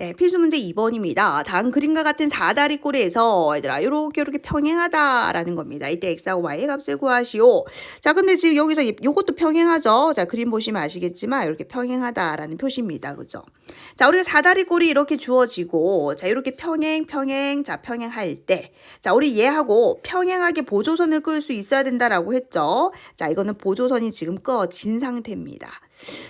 네, 필수 문제 2번입니다. 다음 그림과 같은 사다리 꼬리에서 얘들아 요렇게 요렇게 평행하다라는 겁니다. 이때 x하고 y의 값을 구하시오. 자, 근데 지금 여기서 이- 요것도 평행하죠. 자, 그림 보시면 아시겠지만 이렇게 평행하다라는 표시입니다. 그죠? 자, 우리가 사다리 꼬리 이렇게 주어지고 자, 이렇게 평행 평행 자, 평행할 때 자, 우리 얘하고 평행하게 보조선을 끌 수 있어야 된다라고 했죠. 자, 이거는 보조선이 지금 꺼진 상태입니다.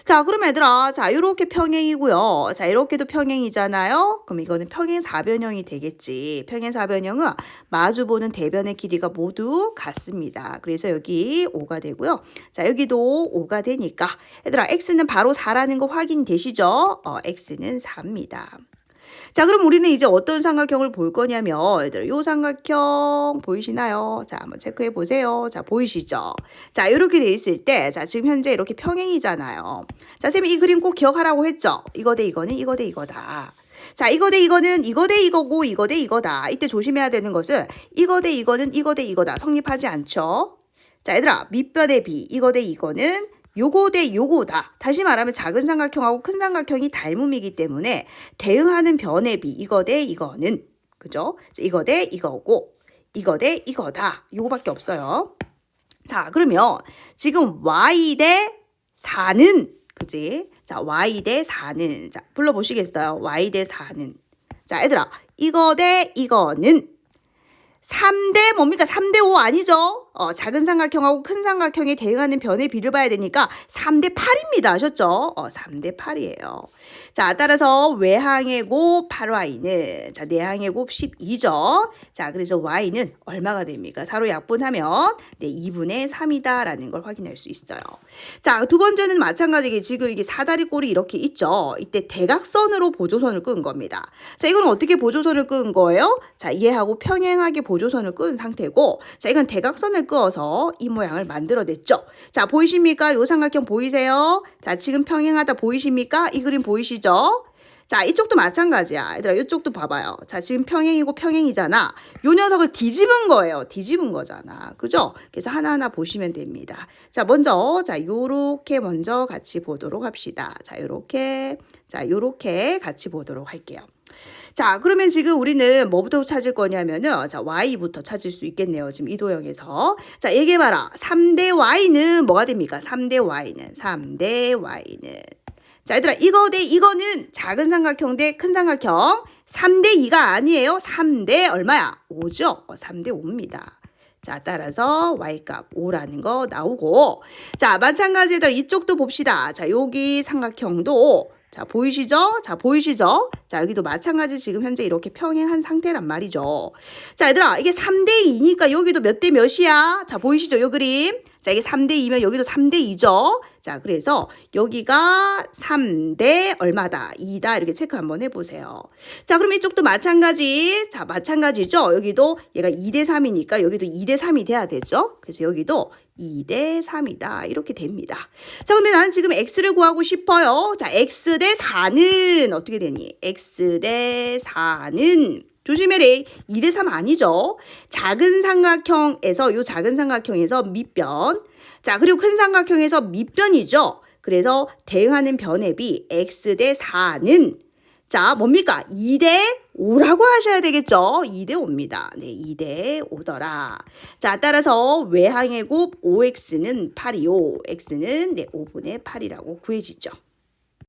자, 그럼 얘들아, 자, 이렇게 평행이고요. 자, 이렇게도 평행이잖아요. 그럼 이거는 평행 사변형이 되겠지. 평행 사변형은 마주 보는 대변의 길이가 모두 같습니다. 그래서 여기 5가 되고요. 자, 여기도 5가 되니까 얘들아, x는 바로 4라는 거 확인되시죠? 어, x는 4입니다. 자, 그럼 우리는 이제 어떤 삼각형을 볼 거냐면, 얘들, 요 삼각형 보이시나요? 자, 한번 체크해 보세요. 자, 보이시죠? 자, 이렇게 돼 있을 때, 자, 지금 현재 이렇게 평행이잖아요. 자, 쌤이 이 그림 꼭 기억하라고 했죠? 이거 대 이거는 이거 대 이거다. 자, 이거 대 이거는 이거 대 이거고 이거 대 이거다. 이때 조심해야 되는 것은 이거 대 이거는 이거 대 이거다. 성립하지 않죠? 자, 얘들아, 밑변의 비, 이거 대 이거는 요거 대 요거다. 다시 말하면 작은 삼각형하고 큰 삼각형이 닮음이기 때문에 대응하는 변의 비, 이거 대 이거는 그죠? 이거 대 이거고 이거 대 이거다. 요거밖에 없어요. 자, 그러면 지금 y 대 4는 그지? 자, y 대 4는 자, 불러 보시겠어요? y 대 4는 자, 얘들아. 이거 대 이거는 3대 뭡니까? 3대 5 아니죠? 어, 작은 삼각형하고 큰 삼각형에 대응하는 변의 비를 봐야 되니까 3대 8입니다. 아셨죠? 어, 3대 8이에요. 자, 따라서 외항의 곱 8y는 자, 내항의 곱 12죠. 자, 그래서 y는 얼마가 됩니까? 사로 약분하면 네, 2분의 3이다라는 걸 확인할 수 있어요. 자, 두 번째는 마찬가지게 지금 이게 사다리 꼴이 이렇게 있죠. 이때 대각선으로 보조선을 끈 겁니다. 자, 이건 어떻게 보조선을 끈 거예요? 자, 얘하고 평행하게 보조선을 끈 상태고, 자, 이건 대각선을 끄어서 이 모양을 만들어냈죠. 자, 보이십니까? 요 삼각형 보이세요? 자, 지금 평행하다 보이십니까? 이 그림 보이시죠? 자, 이쪽도 마찬가지야. 얘들아, 이쪽도 봐봐요. 자, 지금 평행이고 평행이잖아. 요 녀석을 뒤집은 거예요. 뒤집은 거잖아. 그죠? 그래서 하나하나 보시면 됩니다. 자, 먼저, 자, 요렇게 먼저 같이 보도록 합시다. 자, 요렇게, 자, 요렇게 같이 보도록 할게요. 자, 그러면 지금 우리는 뭐부터 찾을 거냐면은, 자, y부터 찾을 수 있겠네요. 지금 이 도형에서. 자, 얘기해 봐라. 3대 y는 뭐가 됩니까? 3대 y는, 3대 y는. 자, 얘들아, 이거 대 이거는 작은 삼각형 대 큰 삼각형. 3대 2가 아니에요. 3대 얼마야? 5죠? 어, 3대 5입니다. 자, 따라서 y값 5라는 거 나오고. 자, 마찬가지로 이쪽도 봅시다. 자, 여기 삼각형도 자, 보이시죠? 자, 보이시죠? 자, 여기도 마찬가지 지금 현재 이렇게 평행한 상태란 말이죠. 자, 얘들아, 이게 3대 2니까 여기도 몇 대 몇이야? 자, 보이시죠? 요 그림. 자, 이게 3대 2면 여기도 3대 2죠? 자, 그래서 여기가 3대 얼마다? 2다. 이렇게 체크 한번 해보세요. 자, 그럼 이쪽도 마찬가지. 자, 마찬가지죠? 여기도 얘가 2대 3이니까 여기도 2대 3이 돼야 되죠? 그래서 여기도 2대 3이다. 이렇게 됩니다. 자, 근데 나는 지금 x를 구하고 싶어요. 자, x 대 4는 어떻게 되니? x 대 4는 조심해래. 2대 3 아니죠? 작은 삼각형에서 요 작은 삼각형에서 밑변. 자, 그리고 큰 삼각형에서 밑변이죠. 그래서 대응하는 변의 비 x 대 4는 자, 뭡니까? 2대 5라고 하셔야 되겠죠? 2대 5입니다. 네, 2대 5더라. 자, 따라서 외항의 곱 5x는 8이요. x는 네, 5분의 8이라고 구해지죠.